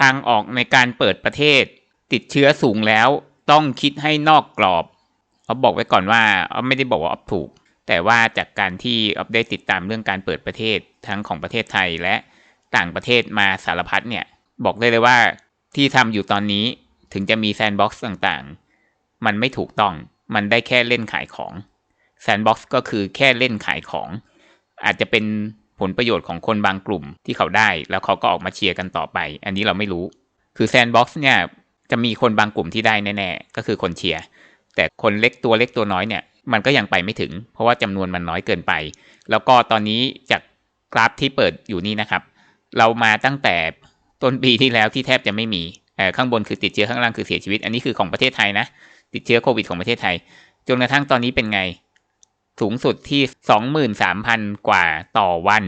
ทางออกในการเปิดประเทศ ติดเชื้อสูงแล้วต้องคิดให้นอกกรอบเอาบอกไว้ก่อนว่าเอาไม่ได้บอกว่าออฟถูก แต่ว่าจากการที่ออฟได้ติดตามเรื่องการเปิดประเทศทั้งของประเทศไทยและต่างประเทศมาสารพัดเนี่ย บอกได้เลยว่าที่ทำอยู่ตอนนี้ถึงจะมีแซนด์บ็อกซ์ต่างๆ มันไม่ถูกต้องมันได้แค่เล่นขายของแซนด์บ็อกซ์ก็คือแค่เล่นขายของ อาจจะเป็น ผลประโยชน์ของคนบางกลุ่มที่เขาได้ แล้วเขาก็ออกมาเชียร์กันต่อไป อันนี้เราไม่รู้ คือแซนด์บ็อกซ์เนี่ยจะมีคนบางกลุ่มที่ได้แน่ๆ ก็คือคนเชียร์ แต่คนเล็กตัวเล็กตัวน้อยเนี่ยมันก็ยังไปไม่ถึง เพราะว่าจำนวนมันน้อยเกินไป แล้วก็ตอนนี้จากกราฟที่เปิดอยู่นี่นะครับ เรามาตั้งแต่ต้นปีที่แล้วที่แทบจะไม่มีข้างบนคือติดเชื้อข้างล่างคือเสียชีวิต อันนี้คือของประเทศไทยนะ ติดเชื้อโควิดของประเทศไทย จนกระทั่งตอนนี้เป็นไง สูงสุดที่สองหมื่นสามพันกว่าต่อวัน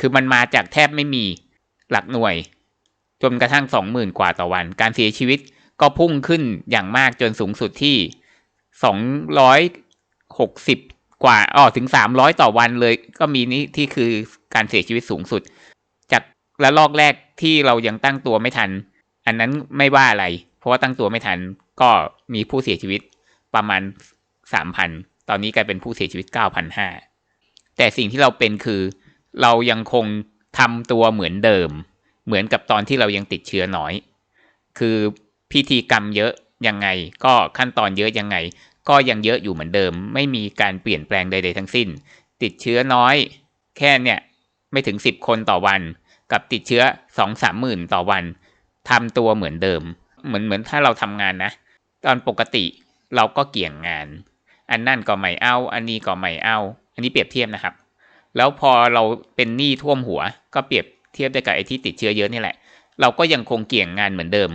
คือมันมาจากแทบไม่มีหลักหน่วย จนกระทั่งสองหมื่นกว่าต่อวัน การเสียชีวิตก็พุ่งขึ้นอย่างมากจนสูงสุดที่สองร้อยหกสิบกว่าอ๋อถึงสามร้อยต่อวันเลย ก็มีนี่ที่คือการเสียชีวิตสูงสุด จากและลอกแรกที่เรายังตั้งตัวไม่ทัน อันนั้นไม่ว่าอะไร เพราะว่าตั้งตัวไม่ทันก็มีผู้เสียชีวิตประมาณสามพัน ตอนนี้กลายเป็นผู้เสียชีวิตเก้าพันห้าแต่สิ่งที่เราเป็นคือ เรายังคงทำตัวเหมือนเดิม เหมือนกับตอนที่เรายังติดเชื้อน้อย คือพิธีกรรมเยอะยังไง ก็ขั้นตอนเยอะยังไง ก็ยังเยอะอยู่เหมือนเดิม ไม่มีการเปลี่ยนแปลงใด ๆ ทั้งสิ้น ติดเชื้อน้อย แค่เนี่ยไม่ถึงสิบคนต่อวัน กับติดเชื้อสองสามหมื่นต่อวันทำตัวเหมือนเดิม เหมือนเหมือนถ้าเราทำงานนะ ตอนปกติเราก็เกี่ยงงาน อันนั่นก็ไม่เอา อันนี้ก็ไม่เอา อันนี้เปรียบเทียบนะครับ แล้วพอเราเป็นหนี้ท่วมหัว ก็เปรียบเทียบได้กับไอ้ที่ติดเชื้อเยอะนี่แหละ เราก็ยังคงเกี่ยงงานเหมือนเดิม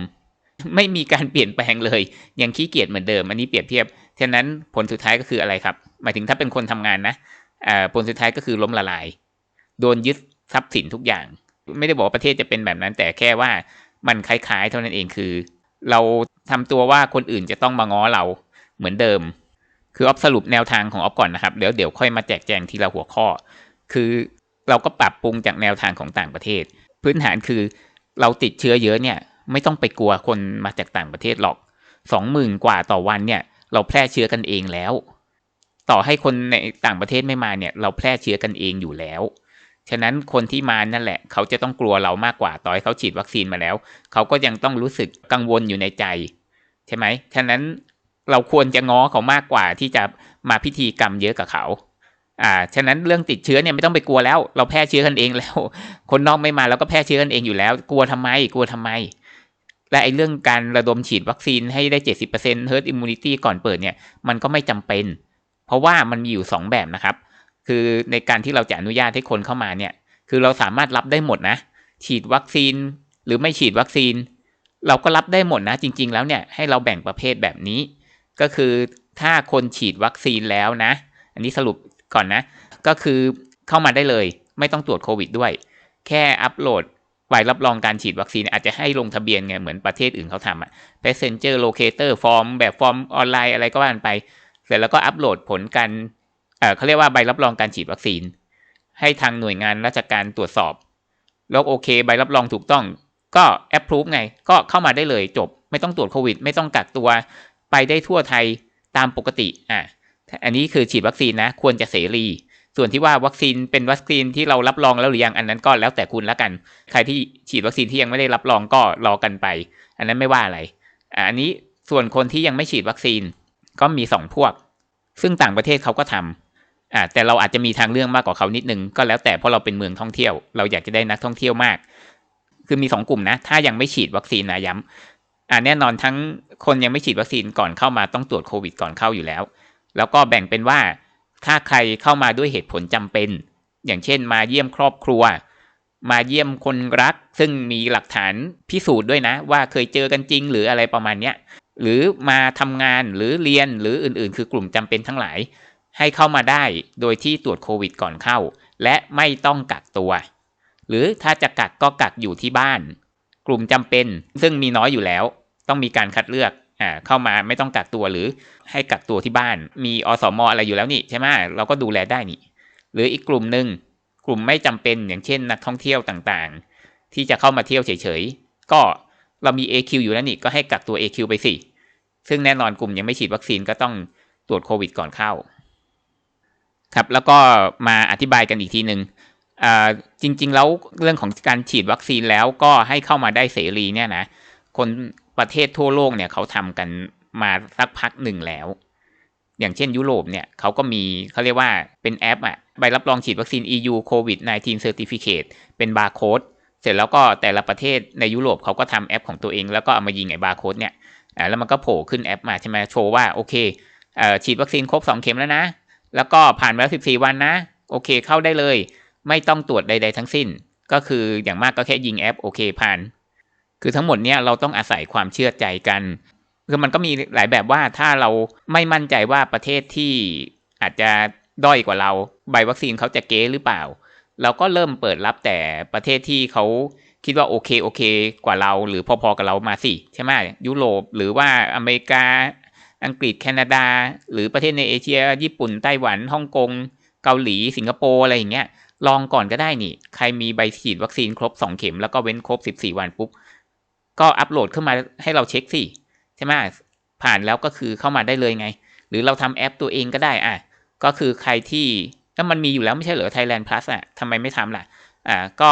ไม่มีการเปลี่ยนแปลงเลย ยังขี้เกียจเหมือนเดิม อันนี้เปรียบเทียบ ฉะนั้นผลสุดท้ายก็คืออะไรครับ หมายถึงถ้าเป็นคนทำงานนะผลสุดท้ายก็คือล้มละลาย โดนยึดทรัพย์สินทุกอย่าง ไม่ได้บอกว่าประเทศจะเป็นแบบนั้น แต่แค่ว่ามันคล้ายๆ เท่านั้นเองคือ เราทำตัวว่าคนอื่นจะต้องมาง้อเราเหมือนเดิม คือออฟสรุปแนวทางของออฟก่อนนะครับ เดี๋ยวเดี๋ยวค่อยมาแจกแจงทีละหัวข้อ คือเราก็ปรับปรุงจากแนวทางของต่างประเทศ พื้นฐานคือเราติดเชื้อเยอะเนี่ย ไม่ต้องไปกลัวคนมาจากต่างประเทศหรอกสองหมื่นกว่าต่อวันเนี่ย เราแพร่เชื้อกันเองแล้ว ต่อให้คนในต่างประเทศไม่มาเนี่ย เราแพร่เชื้อกันเองอยู่แล้วฉะนั้นคนที่มานั่นแหละ เขาจะต้องกลัวเรามากกว่าต่อให้เขาฉีดวัคซีนมาแล้ว เขาก็ยังต้องรู้สึกกังวลอยู่ในใจ ใช่ไหมฉะนั้น เราควรจะง้อเขามากกว่าที่จะมาพิธีกรรมเยอะกับเขาอ่า ฉะนั้นเรื่องติดเชื้อเนี่ยไม่ต้องไปกลัวแล้ว เราแพร่เชื้อกันเองแล้ว คนนอกไม่มาเราก็แพร่เชื้อกันเองอยู่แล้ว กลัวทำไม กลัวทำไม และไอ้เรื่องการระดมฉีดวัคซีนให้ได้เจ็ดสิบเปอร์เซ็นต์ herd immunity ก่อนเปิดเนี่ย มันก็ไม่จำเป็น เพราะว่ามันมีอยู่สองแบบนะครับ คือในการที่เราจะอนุญาตให้คนเข้ามาเนี่ย คือเราสามารถรับได้หมดนะ ฉีดวัคซีนหรือไม่ฉีดวัคซีน เราก็รับได้หมดนะ จริง ๆ แล้วเนี่ยให้เราแบ่งประเภทแบบนี้ ก็คือถ้าคนฉีดวัคซีนแล้วนะ อันนี้สรุปก่อนนะ ก็คือเข้ามาได้เลย ไม่ต้องตรวจโควิดด้วย แค่อัปโหลดใบรับรองการฉีดวัคซีนอาจจะให้ลงทะเบียนไง เหมือนประเทศอื่นเขาทำอะ passenger locator form แบบฟอร์มออนไลน์อะไรก็ว่านไป เสร็จแล้วก็อัปโหลดผลการเเขาเรียกว่าใบรับรองการฉีดวัคซีน ให้ทางหน่วยงานราชการตรวจสอบแล้วโอเค ใบรับรองถูกต้องก็แอปพรูฟไง ก็เข้ามาได้เลยจบ ไม่ต้องตรวจโควิด ไม่ต้องกักตัว ไปได้ทั่วไทยตามปกติอะอันนี้คือฉีดวัคซีนนะ ควรจะเสรี ส่วนที่ว่าวัคซีนเป็นวัคซีนที่เรารับรองแล้วหรือยังอันนั้นก็แล้วแต่คุณละกัน ใครที่ฉีดวัคซีนที่ยังไม่ได้รับรองก็รอกันไป อันนั้นไม่ว่าอะไรอะอันนี้ส่วนคนที่ยังไม่ฉีดวัคซีนก็มีสองพวก ซึ่งต่างประเทศเขาก็ทำอ่าแต่เราอาจจะมีทางเรื่องมากกว่าเขานิดนึงก็แล้วแต่เพราะเราเป็นเมืองท่องเที่ยว เราอยากจะได้นักท่องเที่ยวมาก คือมีสองกลุ่มนะ ถ้ายังไม่ฉีดวัคซีนนะย้ำ อ่าแน่นอนทั้งคนยังไม่ฉีดวัคซีนก่อนเข้ามาต้องตรวจโควิดก่อนเข้าอยู่แล้ว แล้วก็แบ่งเป็นว่าถ้าใครเข้ามาด้วยเหตุผลจำเป็น อย่างเช่น มาเยี่ยมครอบครัว มาเยี่ยมคนรัก ซึ่งมีหลักฐานพิสูจน์ด้วยนะ ว่าเคยเจอกันจริงหรืออะไรประมาณเนี้ยหรือมาทำงานหรือเรียนหรืออื่นๆ คือกลุ่มจำเป็นทั้งหลาย ให้เข้ามาได้โดยที่ตรวจโควิดก่อนเข้า และไม่ต้องกักตัว หรือถ้าจะกักก็กักอยู่ที่บ้าน กลุ่มจำเป็นซึ่งมีน้อยอยู่แล้ว ต้องมีการคัดเลือกอ่าเข้ามาไม่ต้องกักตัวหรือให้กักตัวที่บ้าน มีอสมอะไรอยู่แล้วนี่ใช่ไหมเราก็ดูแลได้นี่ หรืออีกกลุ่มหนึ่งกลุ่มไม่จำเป็นอย่างเช่นนักท่องเที่ยวต่างๆ ที่จะเข้ามาเที่ยวเฉยๆ ก็เรามี AQ อยู่แล้วนี่ก็ให้กักตัว AQ ไปสิ ซึ่งแน่นอนกลุ่มยังไม่ฉีดวัคซีนก็ต้องตรวจโควิดก่อนเข้า ครับแล้วก็มาอธิบายกันอีกทีหนึ่งจริงๆ แล้วเรื่องของการฉีดวัคซีนแล้วก็ให้เข้ามาได้เสรีเนี่ยนะ คน ประเทศทั่วโลกเนี่ยเขาทำกันมาสักพักหนึ่งแล้ว อย่างเช่นยุโรปเนี่ยเขาก็มีเขาเรียกว่าเป็นแอปอะใบรับรองฉีดวัคซีน EU COVID 19 Certificate เป็นบาร์โค้ดเสร็จแล้วก็แต่ละประเทศในยุโรปเขาก็ทำแอปของตัวเอง แล้วก็เอามายิงไอ้บาร์โค้ดเนี่ยแล้วมันก็โผล่ขึ้นแอปมาใช่ไหมโชว์ว่าโอเคฉีดวัคซีนครบ 2 เข็มแล้วนะ แล้วก็ผ่านมาแล้ว14 วันนะ โอเคเข้าได้เลย ไม่ต้องตรวจใด ๆ ทั้งสิ้น ก็คืออย่างมากก็แค่ยิงแอปโอเคผ่าน คือทั้งหมดเนี้ยเราต้องอาศัยความเชื่อใจกันคือมันก็มีหลายแบบว่าถ้าเราไม่มั่นใจว่าประเทศที่อาจจะด้อยกว่าเราใบวัคซีนเขาจะเก๊หรือเปล่า เราก็เริ่มเปิดรับแต่ประเทศที่เขาคิดว่าโอเคโอเคกว่าเราหรือพอๆกับเรามาสิใช่ไหมยุโรปหรือว่าอเมริกา อังกฤษแคนาดา หรือประเทศในเอเชีย ญี่ปุ่นไต้หวันฮ่องกงเกาหลีสิงคโปร์อะไรอย่างเงี้ยลองก่อนก็ได้นี่ ใครมีใบฉีดวัคซีนครบ 2 เข็มแล้วก็เว้นครบ 14 วันปุ๊บ ก็อัปโหลดขึ้นมาให้เราเช็คสิใช่ไหมผ่านแล้วก็คือเข้ามาได้เลยไง หรือเราทำแอปตัวเองก็ได้อะก็คือใครที่ถ้ามันมีอยู่แล้วไม่ใช่เหรอ Thailand Plus อะทำไมไม่ทำล่ะอ่าก็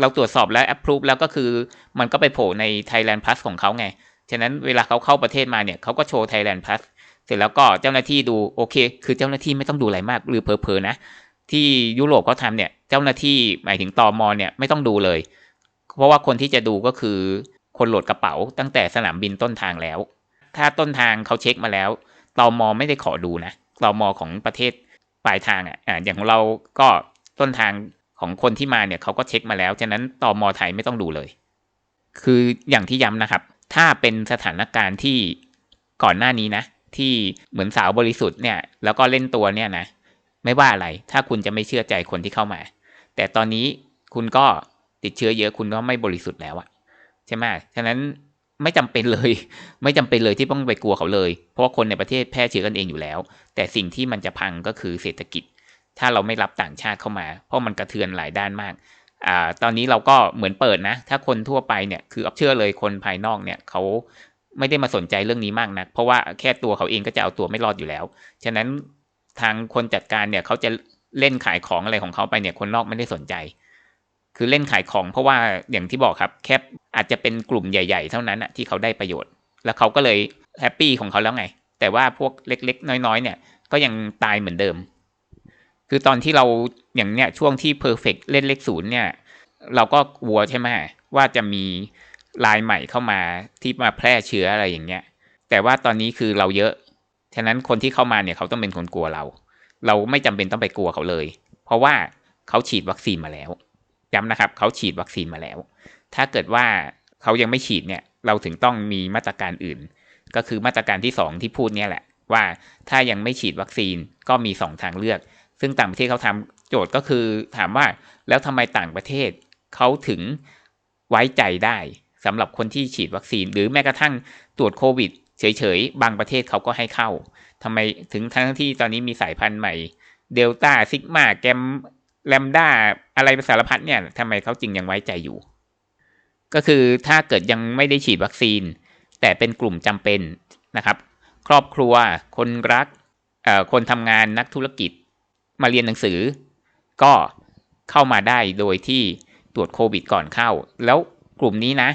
เราตรวจสอบแล้ว approve แล้วก็คือมันก็ไปโผล่ใน Thailand Plus ของเขาไง ฉะนั้นเวลาเขาเข้าประเทศมาเนี่ยเขาก็โชว์ Thailand Plus เสร็จแล้วก็เจ้าหน้าที่ดูโอเค คือเจ้าหน้าที่ไม่ต้องดูอะไรมาก หรือเพอเนะ ที่ยุโรปเขาทาเนี่ย เจ้าหน้าที่หมายถึงตอมอเนี่ยไม่ต้องดูเลย เพราะว่าคนที่จะดูก็คือ คนโหลดกระเป๋าตั้งแต่สนามบินต้นทางแล้ว ถ้าต้นทางเขาเช็คมาแล้วตอมอไม่ได้ขอดูนะตอมอของประเทศปลายทางอะอย่างของเราก็ต้นทางของคนที่มาเนี่ยเขาก็เช็คมาแล้ว ฉะนั้นตอมอไทยไม่ต้องดูเลย คืออย่างที่ย้ำนะครับ ถ้าเป็นสถานการณ์ที่ก่อนหน้านี้นะ ที่เหมือนสาวบริสุทธิ์เนี่ย แล้วก็เล่นตัวเนี่ยนะ ไม่ว่าอะไร ถ้าคุณจะไม่เชื่อใจคนที่เข้ามา แต่ตอนนี้คุณก็ติดเชื้อเยอะคุณก็ไม่บริสุทธิ์แล้วอะ ใช่ไหมฉะนั้นไม่จำเป็นเลย ไม่จำเป็นเลยที่ต้องไปกลัวเขาเลย เพราะว่าคนในประเทศแพร่เชื้อกันเองอยู่แล้ว แต่สิ่งที่มันจะพังก็คือเศรษฐกิจ ถ้าเราไม่รับต่างชาติเข้ามา เพราะมันกระเทือนหลายด้านมากอ่าตอนนี้เราก็เหมือนเปิดนะ ถ้าคนทั่วไปเนี่ยคืออับเชื่อเลยคนภายนอกเนี่ยเขาไม่ได้มาสนใจเรื่องนี้มากนะเพราะว่าแค่ตัวเขาเองก็จะเอาตัวไม่รอดอยู่แล้ว ฉะนั้นทางคนจัดการเนี่ยเขาจะเล่นขายของอะไรของเขาไปเนี่ยคนนอกไม่ได้สนใจ คือเล่นขายของเพราะว่าอย่างที่บอกครับแค่อาจจะเป็นกลุ่มใหญ่ ๆ เท่านั้นอะที่เขาได้ประโยชน์ แล้วเขาก็เลยแฮปปี้ของเขาแล้วไง แต่ว่าพวกเล็ก ๆ น้อยๆ เนี่ยก็ยังตายเหมือนเดิม คือตอนที่เราอย่างเนี้ยช่วงที่เพอร์เฟกเล่นเลขศูนย์เนี่ย เราก็กลัวใช่ไหมว่าจะมีลายใหม่เข้ามาที่มาแพร่เชื้ออะไรอย่างเงี้ย แต่ว่าตอนนี้คือเราเยอะ ฉะนั้นคนที่เข้ามาเนี่ยเขาต้องเป็นคนกลัวเรา เราไม่จำเป็นต้องไปกลัวเขาเลย เพราะว่าเขาฉีดวัคซีนมาแล้ว ย้ำนะครับเขาฉีดวัคซีนมาแล้ว ถ้าเกิดว่าเขายังไม่ฉีดเนี่ยเราถึงต้องมีมาตรการอื่น ก็คือมาตรการที่ 2 ที่พูดเนี่ยแหละ ว่าถ้ายังไม่ฉีดวัคซีนก็มี 2 ทางเลือก ซึ่งต่างประเทศเขาทำโจทย์ก็คือถามว่าแล้วทำไมต่างประเทศเขาถึงไว้ใจได้สำหรับคนที่ฉีดวัคซีน หรือแม้กระทั่งตรวจโควิดเฉยๆ บางประเทศเขาก็ให้เข้าทำไมถึงทั้งที่ตอนนี้มีสายพันธุ์ใหม่เดลต้าซิกมาแกม แลมด้าอะไรสารพัดเนี่ยทำไมเขาจึงยังไว้ใจอยู่ ก็คือถ้าเกิดยังไม่ได้ฉีดวัคซีน แต่เป็นกลุ่มจำเป็นนะครับ ครอบครัว คนรักคนทำงานนักธุรกิจมาเรียนหนังสือ ก็เข้ามาได้โดยที่ตรวจโควิดก่อนเข้า แล้วกลุ่มนี้นะ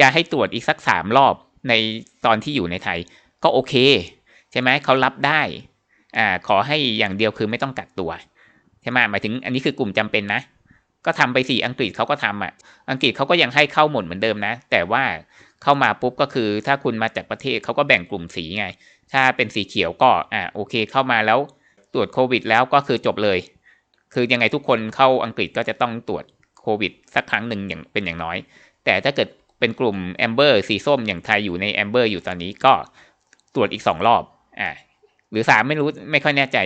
จะให้ตรวจอีกสักสามรอบในตอนที่อยู่ในไทย ก็โอเค ใช่ไหมเขารับได้อ่าขอให้อย่างเดียวคือไม่ต้องกักตัว ใช่ไหมหมายถึงอันนี้คือกลุ่มจำเป็นนะ ก็ทำไปสี่อังกฤษเขาก็ทำอะ อังกฤษเขาก็ยังให้เข้าหมดเหมือนเดิมนะ แต่ว่าเข้ามาปุ๊บก็คือ ถ้าคุณมาจากประเทศเขาก็แบ่งกลุ่มสีไง ถ้าเป็นสีเขียวก็อ่าโอเคเข้ามาแล้วตรวจโควิด แล้วก็คือจบเลย คือยังไงทุกคนเข้าอังกฤษก็จะต้องตรวจโควิดสักครั้งหนึ่งอย่างเป็นอย่างน้อย แต่ถ้าเกิดเป็นกลุ่มแอมเบอร์สีส้มอย่างไทยอยู่ในแอมเบอร์อยู่ตอนนี้ก็ตรวจอีกสองรอบอ่าหรือสามไม่รู้ไม่ค่อยแน่ใจ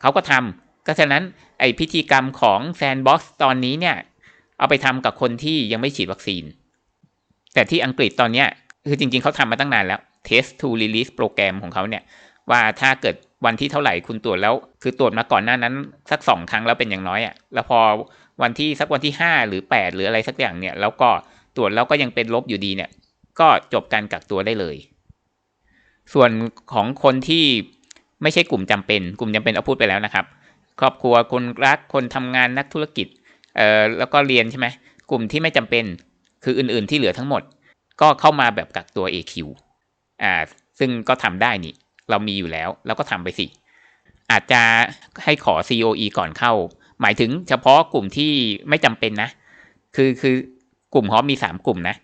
เขาก็ทำ ก็ฉะนั้นไอพิธีกรรมของแซนบ็อกซ์ตอนนี้เนี่ย เอาไปทำกับคนที่ยังไม่ฉีดวัคซีน แต่ที่อังกฤษตอนเนี้ยคือจริงๆเขาทำมาตั้งนานแล้ว test to release โปรแกรมของเขาเนี่ย ว่าถ้าเกิดวันที่เท่าไหร่คุณตรวจแล้ว คือตรวจมาก่อนหน้านั้น สักสองครั้งแล้วเป็นอย่างน้อยอะ่ะแล้วพอวันที่สักวันที่ห้าหรือแปดหรืออะไรสักอย่างเนี่ย แล้วก็ตรวจแล้วก็ยังเป็นลบอยู่ดีเนี่ย ก็จบการกักตัวได้เลย ส่วนของคนที่ไม่ใช่กลุ่มจำเป็น กลุ่มจำเป็นเอาพูดไปแล้วนะครับ ครอบครัวคนรักคนทำงานนักธุรกิจเอ่อแล้วก็เรียนใช่ไหมกลุ่มที่ไม่จำเป็นคืออื่นๆที่เหลือทั้งหมด ก็เข้ามาแบบกักตัว AQ อ่าซึ่งก็ทำได้นี่ เรามีอยู่แล้วเราก็ทำไปสิ อาจจะให้ขอ COE ก่อนเข้า หมายถึงเฉพาะกลุ่มที่ไม่จำเป็นนะ คือคือกลุ่มฮอปมีสามกลุ่มนะ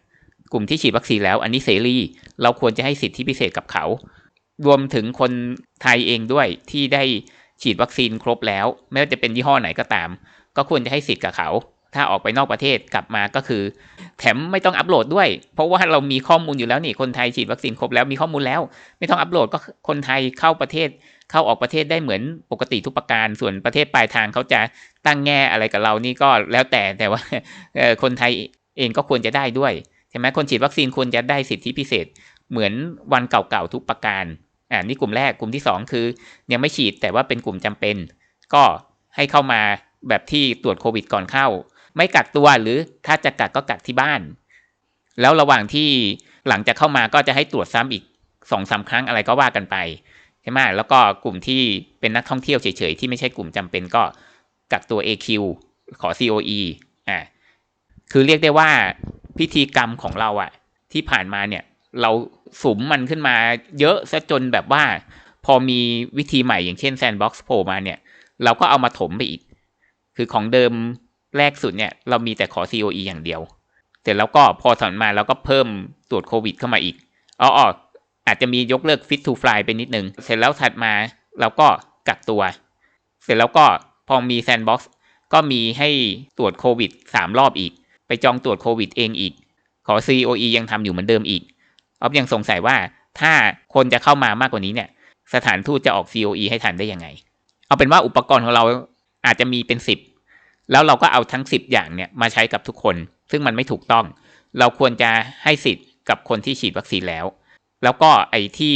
กลุ่มที่ฉีดวัคซีนแล้ว อันนี้เสรี เราควรจะให้สิทธิพิเศษกับเขา รวมถึงคนไทยเองด้วยที่ได้ ฉีดวัคซีนครบแล้ว ไม่ว่าจะเป็นยี่ห้อไหนก็ตาม ก็ควรจะให้สิทธิ์กับเขา ถ้าออกไปนอกประเทศกลับมาก็คือ แถมไม่ต้องอัปโหลดด้วย เพราะว่าเรามีข้อมูลอยู่แล้วนี่คนไทยฉีดวัคซีนครบแล้วมีข้อมูลแล้ว ไม่ต้องอัปโหลดก็คนไทยเข้าประเทศ เข้าออกประเทศได้เหมือนปกติทุกประการ ส่วนประเทศปลายทางเขาจะตั้งแง่อะไรกับเรานี่ก็แล้วแต่แต่ว่าคนไทยเองก็ควรจะได้ด้วยใช่ไหมคนฉีดวัคซีนควรจะได้สิทธิพิเศษ เหมือนวันเก่าๆทุกประการ อ่านี่กลุ่มแรกกลุ่มที่ 2 คือ ยังไม่ฉีดแต่ว่าเป็นกลุ่มจำเป็น ก็ให้เข้ามาแบบที่ตรวจโควิดก่อนเข้า ไม่กักตัวหรือถ้าจะกักก็กักที่บ้าน แล้วระหว่างที่หลังจากเข้ามาก็จะให้ตรวจซ้ำอีกสองสาครั้งอะไรก็ว่ากันไปใช่ไหมแล้วก็กลุ่มที่เป็นนักท่องเที่ยวเฉยๆที่ไม่ใช่กลุ่มจำเป็นก็กักตัว AQ ขอ COE อ่าคือเรียกได้ว่าพิธีกรรมของเราอะที่ผ่านมาเนี่ย เราสุมมันขึ้นมาเยอะซะจนแบบว่า พอมีวิธีใหม่อย่างเช่น Sandbox โผล่มาเนี่ย เราก็เอามาถมไปอีก คือของเดิมแรกสุดเนี่ย เรามีแต่ขอ COE อย่างเดียวแต่แล้วก็พอถัดมาเราก็เพิ่มตรวจโควิดเข้ามาอีกอ๋ออาจจะมียกเลิก Fit to Fly ไปนิดนึง เสร็จแล้วถัดมาเราก็กักตัว เสร็จแล้วก็พอมี Sandbox ก็มีให้ตรวจโควิด3รอบอีก ไปจองตรวจโควิดเองอีก ขอ COE ยังทำอยู่เหมือนเดิมอีก ออฟยังสงสัยว่าถ้าคนจะเข้ามามากกว่านี้เนี่ย สถานทูตจะออก COE ให้ทันได้ยังไง เอาเป็นว่าอุปกรณ์ของเราอาจจะมีเป็นสิบแล้วเราก็เอาทั้งสิบอย่างเนี่ยมาใช้กับทุกคน ซึ่งมันไม่ถูกต้อง เราควรจะให้สิทธิ์กับคนที่ฉีดวัคซีนแล้ว แล้วก็ไอ้ที่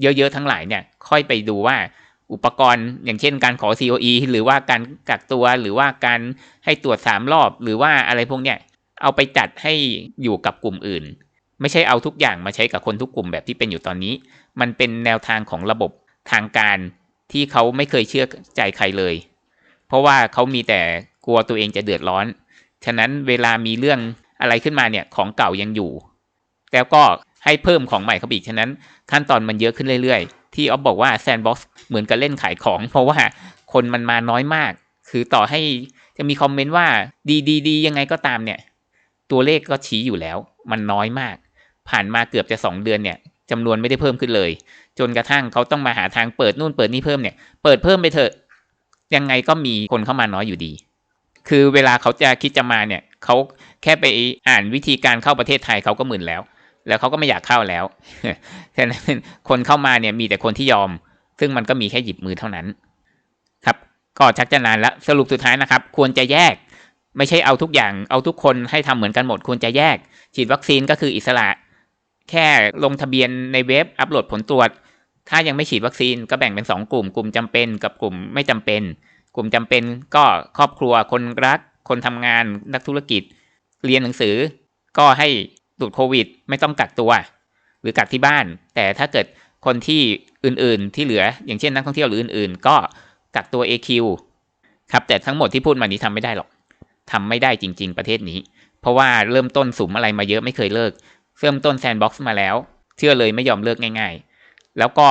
เยอะๆทั้งหลายเนี่ย ค่อยไปดูว่าอุปกรณ์อย่างเช่นการขอ COE หรือว่าการกักตัวหรือว่าการให้ตรวจสามรอบ หรือว่าอะไรพวกเนี้ยเอาไปจัดให้อยู่กับกลุ่มอื่น ไม่ใช่เอาทุกอย่างมาใช้กับคนทุกกลุ่มแบบที่เป็นอยู่ตอนนี้ มันเป็นแนวทางของระบบทางการที่เขาไม่เคยเชื่อใจใครเลย เพราะว่าเขามีแต่กลัวตัวเองจะเดือดร้อน ฉะนั้นเวลามีเรื่องอะไรขึ้นมาเนี่ยของเก่ายังอยู่ แล้วก็ให้เพิ่มของใหม่เข้าไปอีก ฉะนั้นขั้นตอนมันเยอะขึ้นเรื่อยๆ ที่ออฟบอกว่าแซนด์บ็อกซ์เหมือนกับเล่นขายของ เพราะว่าคนมันมาน้อยมาก คือต่อให้จะมีคอมเมนต์ว่าดีดีดียังไงก็ตามเนี่ย ตัวเลขก็ชี้อยู่แล้ว มันน้อยมาก ผ่านมาเกือบจะสองเดือนเนี่ยจำนวนไม่ได้เพิ่มขึ้นเลย จนกระทั่งเขาต้องมาหาทางเปิดนู่นเปิดนี่เพิ่มเนี่ยเปิดเพิ่มไปเถอะยังไงก็มีคนเข้ามาน้อยอยู่ดี คือเวลาเขาจะคิดจะมาเนี่ยเขาแค่ไปอ่านวิธีการเข้าประเทศไทยเขาก็หมื่นแล้ว แล้วเขาก็ไม่อยากเข้าแล้วฉะนั้นคนเข้ามาเนี่ยมีแต่คนที่ยอม ซึ่งมันก็มีแค่หยิบมือเท่านั้น ครับก็ชักจะนานแล้วสรุปสุดท้ายนะครับ ควรจะแยก ไม่ใช่เอาทุกอย่างเอาทุกคนให้ทำเหมือนกันหมด ควรจะแยก ฉีดวัคซีนก็คืออิสระ แค่ลงทะเบียนในเว็บอัปโหลดผลตรวจ ถ้ายังไม่ฉีดวัคซีนก็แบ่งเป็น 2 กลุ่ม กลุ่มจำเป็นกับกลุ่มไม่จำเป็น กลุ่มจำเป็นก็ครอบครัวคนรัก คนทำงานนักธุรกิจ เรียนหนังสือ ก็ให้ตรวจโควิด ไม่ต้องกักตัว หรือกักที่บ้าน แต่ถ้าเกิดคนที่อื่นๆ ที่เหลือ อย่างเช่นนักท่องเที่ยวหรืออื่น ๆ ก็กักตัว AQ ครับแต่ทั้งหมดที่พูดมานี้ทำไม่ได้หรอกทำไม่ได้จริง ๆ ประเทศนี้ เพราะว่าเริ่มต้นสุมอะไรมาเยอะไม่เคยเลิก เริ่มต้นแซนบ็อกซ์มาแล้ว เชื่อเลยไม่ยอมเลิกง่าย ๆ แล้วก็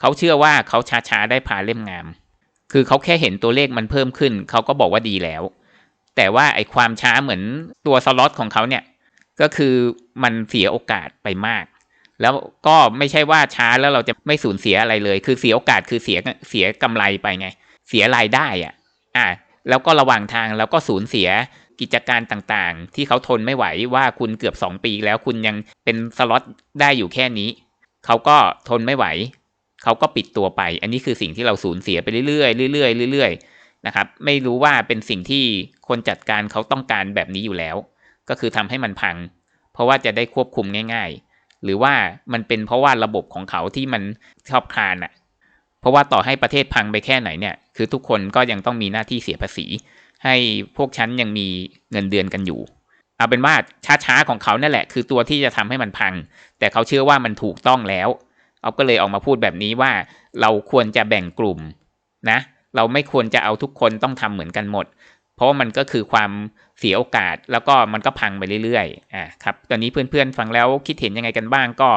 เขาเชื่อว่าเขาช้าๆได้พาเล่มงาม คือเขาแค่เห็นตัวเลขมันเพิ่มขึ้น เขาก็บอกว่าดีแล้ว แต่ว่าไอ้ความช้าเหมือนตัวสล็อตของเขาเนี่ยก็คือมันเสียโอกาสไปมาก แล้วก็ไม่ใช่ว่าช้าแล้วเราจะไม่สูญเสียอะไรเลย คือเสียโอกาสคือเสียเสียกำไรไปไง เสียรายได้อะ อ่า แล้วก็ระหว่างทางเราก็สูญเสีย กิจการต่างๆ ที่เขาทนไม่ไหวว่าคุณเกือบ 2 ปีแล้วคุณยังเป็นสล็อตได้อยู่แค่นี้ เขาก็ทนไม่ไหว เขาก็ปิดตัวไป อันนี้คือสิ่งที่เราสูญเสียไปเรื่อยๆเรื่อยๆเรื่อยๆนะครับ ไม่รู้ว่าเป็นสิ่งที่คนจัดการเขาต้องการแบบนี้อยู่แล้ว ก็คือทำให้มันพัง เพราะว่าจะได้ควบคุมง่าย ๆ หรือว่ามันเป็นเพราะว่าระบบของเขาที่มันชอบคานอะ่ะ เพราะว่าต่อให้ประเทศพังไปแค่ไหนเนี่ย คือทุกคนก็ยังต้องมีหน้าที่เสียภาษี ให้พวกฉันยังมีเงินเดือนกันอยู่ เอาเป็นว่าช้าๆของเขานั่นแหละ คือตัวที่จะทำให้มันพัง แต่เขาเชื่อว่ามันถูกต้องแล้วเอาก็เลยออกมาพูดแบบนี้ว่า เราควรจะแบ่งกลุ่มนะ เราไม่ควรจะเอาทุกคนต้องทำเหมือนกันหมด เพราะามันก็คือความเสียโอกาสแล้วก็มันก็พังไปเรื่อยๆอ่าครับตอนนี้เพื่อนๆฟังแล้วคิดเห็นยังไงกันบ้างก็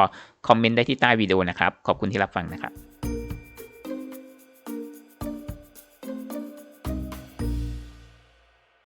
คอมเมนต์ได้ที่ใต้วิดีโอนะครับ ขอบคุณที่รับฟังนะครับ